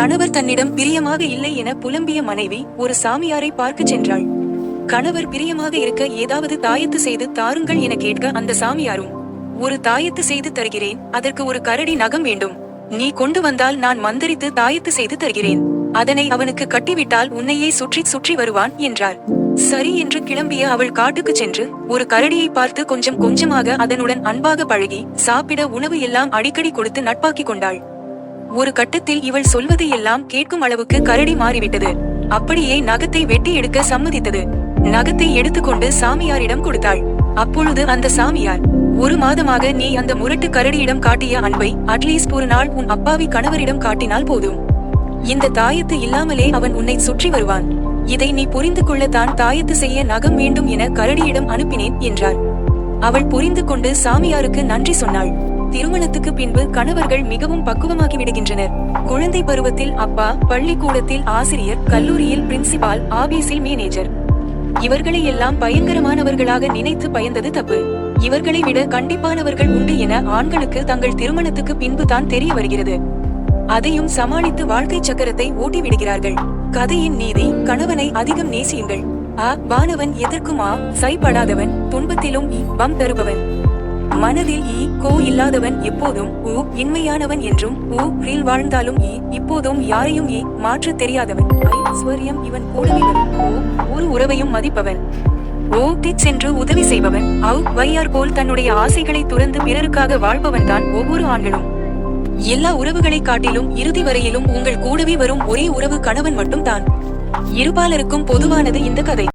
கணவர் தன்னிடம் பிரியமாக இல்லை என புலம்பிய மனைவி ஒரு சாமியாரை பார்க்கச் சென்றாள். கணவர் பிரியமாக இருக்க ஏதாவது தாயத்து செய்து தாருங்கள் என கேட்க அந்த சாமியாரும் ஒரு தாயத்து செய்து தருகிறேன் அதற்கு ஒரு கரடி நகம் வேண்டும். நீ கொண்டு வந்தால் நான் மந்தரித்து தாயத்து செய்து தருகிறேன். அதனை அவனுக்கு கட்டிவிட்டால் உன்னையே சுற்றி சுற்றி வருவான் என்றார். சரி என்று கிளம்பிய அவள் காட்டுக்கு சென்று ஒரு கரடியை பார்த்து கொஞ்சம் கொஞ்சமாக அதனுடன் அன்பாக பழகி சாப்பிட உணவு எல்லாம் அடிக்கடி கொடுத்து நட்பாக்கிக் கொண்டாள். ஒரு கட்டத்தில் இவள் சொல்வது எல்லாம் கேட்கும் அளவுக்கு கரடி மாறிவிட்டது. அப்படியே நகத்தை வெட்டி எடுக்க சம்மதித்தது. நகத்தை எடுத்துக்கொண்டு சாமியாரிடம் கொடுத்தாள். அப்பொழுது அந்த சாமியார் ஒரு மாதமாக நீ அந்த முரட்டு கரடியிடம் காட்டிய அன்பை அட்லீஸ்ட் ஒரு நாள் உன் அப்பாவி கணவரிடம் காட்டினால் போதும். இந்த தாயத்து இல்லாமலே அவன் உன்னை சுற்றி வருவான். இதை நீ புரிந்து கொள்ளத்தான் தாயத்து செய்ய நகம் வேண்டும் என கரடியிடம் அனுப்பினேன் என்றார். அவள் புரிந்து கொண்டு சாமியாருக்கு நன்றி சொன்னாள். திருமணத்துக்கு பின்பு கணவர்கள் மிகவும் பக்குவமாகி விடுகின்றனர் குழந்தை பருவத்தில் அப்பா பள்ளிக்கூடத்தில் ஆசிரியர் கல்லூரியில் பிரின்சிபால் ஆபீஸில் மேனேஜர். இவர்களை எல்லாம் பயங்கரமானவர்களாக நினைத்து பயந்தது தப்பு. இவர்களை விட கண்டிப்பானவர்கள் உண்டு என ஆண்களுக்கு தங்கள் திருமணத்துக்கு பின்பு தான் தெரிய வருகிறது. அதையும் சமாளித்து வாழ்க்கை சக்கரத்தை ஓட்டி விடுகிறார்கள் கதையின் நீதி கணவனை அதிகம் நேசியுங்கள். ஆ வானவன் எதற்குமா சைப்படாதவன் துன்பத்திலும் பம் தருபவன். மனதில் ஈ கோ இல்லாதவன் எப்போதும் உ இன்மையானவன் என்றும் உ ரீல் வாழ்ந்தாலும் ஈ இப்போதும் யாரையும் ஈ மாற்ற தெரியாதவன். ஐ ஸ்வரியம் இவன் கூடவே வரும். ஓ ஒரு உறவையும் மதிப்பவன். ஓ திச் சென்று உதவி செய்பவன். அவ் வையார் போல் தன்னுடைய ஆசைகளை துறந்து பிறருக்காக வாழ்பவன் தான் ஒவ்வொரு ஆண்களும். எல்லா உறவுகளை காட்டிலும் இறுதி வரையிலும் உங்கள் கூடவே வரும் ஒரே உறவு கணவன் மட்டும்தான். இருபாலருக்கும் பொதுவானது இந்த கதை.